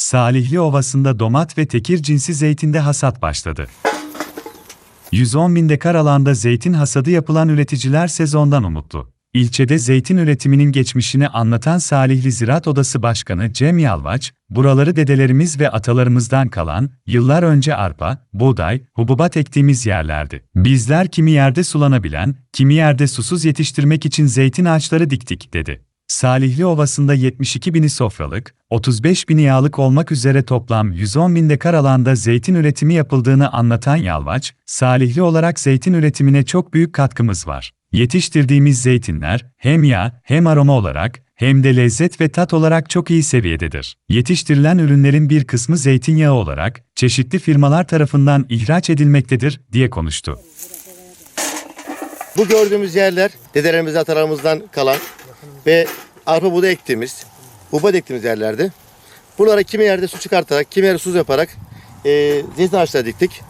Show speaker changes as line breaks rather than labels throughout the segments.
Salihli Ovası'nda domat ve tekir cinsi zeytinde hasat başladı. 110 bin dekar alanda zeytin hasadı yapılan üreticiler sezondan umutlu. İlçede zeytin üretiminin geçmişini anlatan Salihli Ziraat Odası Başkanı Cem Yalvaç, buraları dedelerimiz ve atalarımızdan kalan, yıllar önce arpa, buğday, hububat ektiğimiz yerlerdi. Bizler kimi yerde sulanabilen, kimi yerde susuz yetiştirmek için zeytin ağaçları diktik, dedi. Salihli Ovası'nda 72 bini sofralık, 35 bini yağlık olmak üzere toplam 110 bin dekar alanda zeytin üretimi yapıldığını anlatan Yalvaç, Salihli olarak zeytin üretimine çok büyük katkımız var. Yetiştirdiğimiz zeytinler hem yağ hem aroma olarak hem de lezzet ve tat olarak çok iyi seviyededir. Yetiştirilen ürünlerin bir kısmı zeytinyağı olarak çeşitli firmalar tarafından ihraç edilmektedir diye konuştu.
Bu gördüğümüz yerler dedelerimiz atalarımızdan kalan ve arpa buğday ektiğimiz, buğday ektiğimiz yerlerdi. Buralara kimi yerde su çıkartarak, kimi yerde su yaparak e, zeytin ağaçları diktik.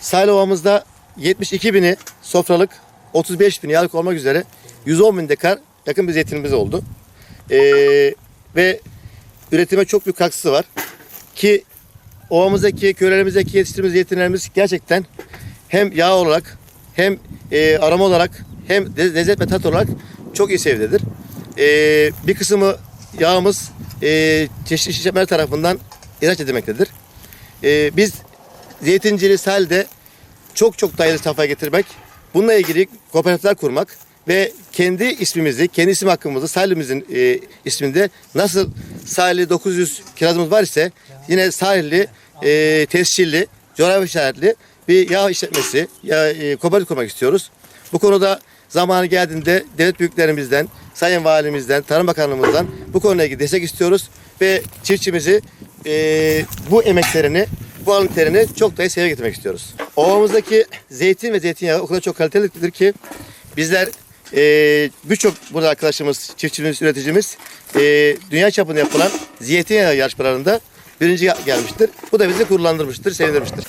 Sahil ovamızda 72 bini sofralık, 35 bini yağlık olmak üzere 110 bin dekar yakın bir zeytinimiz oldu. E, ve üretime çok büyük katkısı var. Ki ovamızdaki, köylerimizdeki yetiştirdiğimiz zeytinlerimiz gerçekten hem yağ olarak hem e, aroma olarak hem lezzet ve tat olarak çok iyi seviyededir. E, bir kısmı yağımız e, çeşitli işletmeler tarafından ihraç edilmektedir. E, biz zeytinciliği selde çok çok ileri safhaya getirmek, bununla ilgili kooperatifler kurmak ve kendi ismimizi, kendi isim hakkımızı sahilimizin e, isminde nasıl sahilli 900 kirazımız var ise yine sahilli, e, tescilli, coğrafi işaretli bir yağ işletmesi, ya, e, kooperatif kurmak istiyoruz. Bu konuda zamanı geldiğinde devlet büyüklerimizden, Sayın Valimizden, Tarım Bakanlığımızdan bu konuyla ilgili destek istiyoruz ve çiftçimizi e, bu emeklerini, bu alın terini çok daha seviyeye getirmek istiyoruz. Ovamızdaki zeytin ve zeytinyağı o kadar çok kalitelidir ki bizler e, birçok burada arkadaşımız, çiftçimiz, üreticimiz e, dünya çapında yapılan zeytinyağı yarışmalarında birinci gelmiştir. Bu da bizi gururlandırmıştır, sevindirmiştir.